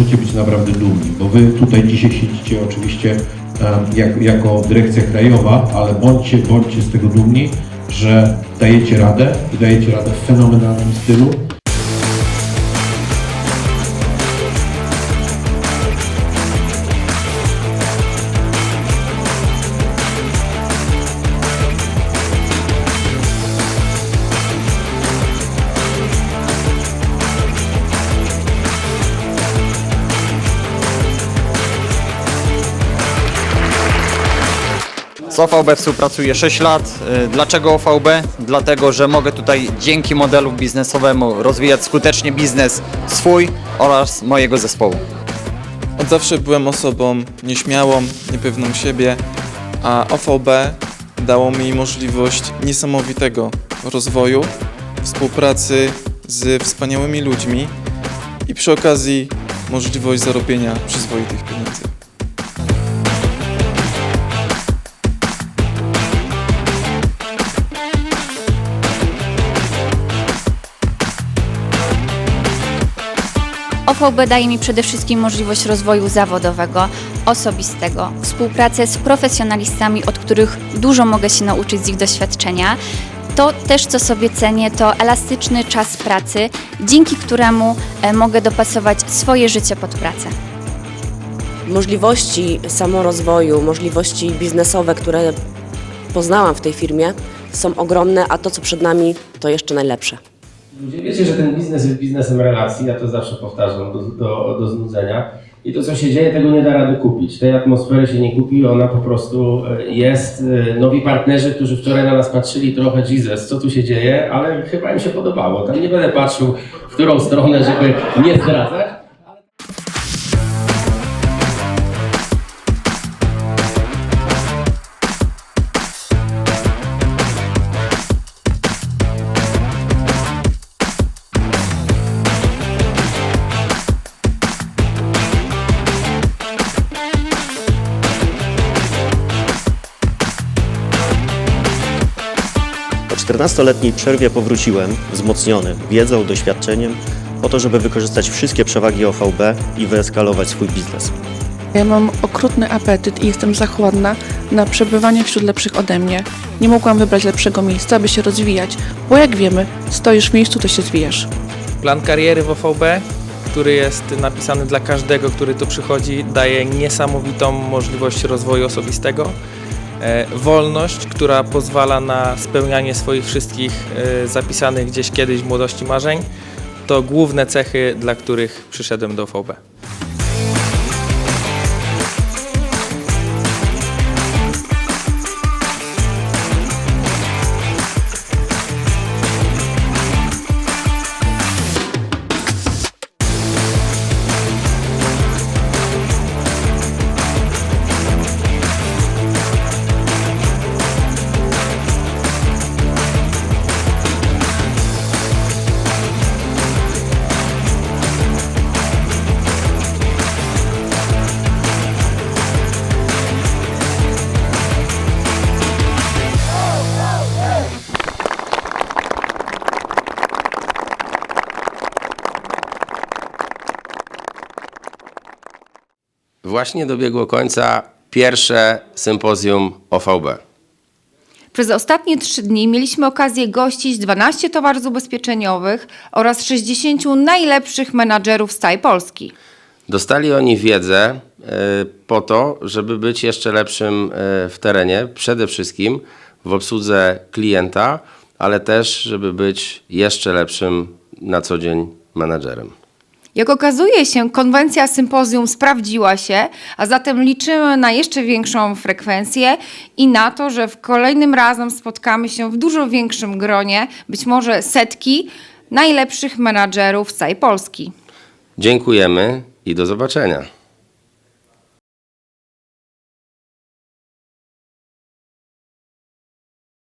możecie być naprawdę dumni, bo wy tutaj dzisiaj siedzicie oczywiście jak, jako dyrekcja krajowa, ale bądźcie, bądźcie z tego dumni, że dajecie radę i dajecie radę w fenomenalnym stylu. Z OVB współpracuję 6 lat. Y, Dlaczego OVB? Dlatego, że mogę tutaj dzięki modelu biznesowemu rozwijać skutecznie biznes swój oraz mojego zespołu. Od zawsze byłem osobą nieśmiałą, niepewną siebie, a OVB dało mi możliwość niesamowitego rozwoju, współpracy z wspaniałymi ludźmi i przy okazji możliwość zarobienia przyzwoitych pieniędzy. OVB daje mi przede wszystkim możliwość rozwoju zawodowego, osobistego, współpracę z profesjonalistami, od których dużo mogę się nauczyć z ich doświadczenia. To też, co sobie cenię, to elastyczny czas pracy, dzięki któremu e, mogę dopasować swoje życie pod pracę. Możliwości samorozwoju, możliwości biznesowe, które poznałam w tej firmie, są ogromne, a to, co przed nami, to jeszcze najlepsze. Ludzie, wiecie, że ten biznes jest biznesem relacji, ja to zawsze powtarzam do, do, do znudzenia. I to, co się dzieje, tego nie da rady kupić. Tej atmosfery się nie kupi, ona po prostu e, jest. E, Nowi partnerzy, którzy wczoraj na nas patrzyli trochę, Jesus, co tu się dzieje, ale chyba im się podobało. Tam nie będę patrzył, w którą stronę, żeby nie zdradzać. 14-letniej przerwie powróciłem wzmocniony wiedzą, doświadczeniem, po to, żeby wykorzystać wszystkie przewagi OVB i wyeskalować swój biznes. Ja mam okrutny apetyt i jestem zachłanna na przebywanie wśród lepszych ode mnie. Nie mogłam wybrać lepszego miejsca, aby się rozwijać, bo jak wiemy, stoisz w miejscu, to się zwijasz. Plan kariery w OVB, który jest napisany dla każdego, który tu przychodzi, daje niesamowitą możliwość rozwoju osobistego. E, Wolność, która pozwala na spełnianie swoich wszystkich e, zapisanych gdzieś kiedyś w młodości marzeń, to główne cechy, dla których przyszedłem do OVB. Właśnie dobiegło końca pierwsze sympozjum OVB. Przez ostatnie trzy dni mieliśmy okazję gościć 12 towarów ubezpieczeniowych oraz 60 najlepszych menadżerów z całej Polski. Dostali oni wiedzę e, po to, żeby być jeszcze lepszym e, w terenie, przede wszystkim w obsłudze klienta, ale też, żeby być jeszcze lepszym na co dzień menadżerem. Jak okazuje się, konwencja sympozjum sprawdziła się, a zatem liczymy na jeszcze większą frekwencję i na to, że w kolejnym razem spotkamy się w dużo większym gronie, być może setki najlepszych menadżerów z całej Polski. Dziękujemy i do zobaczenia.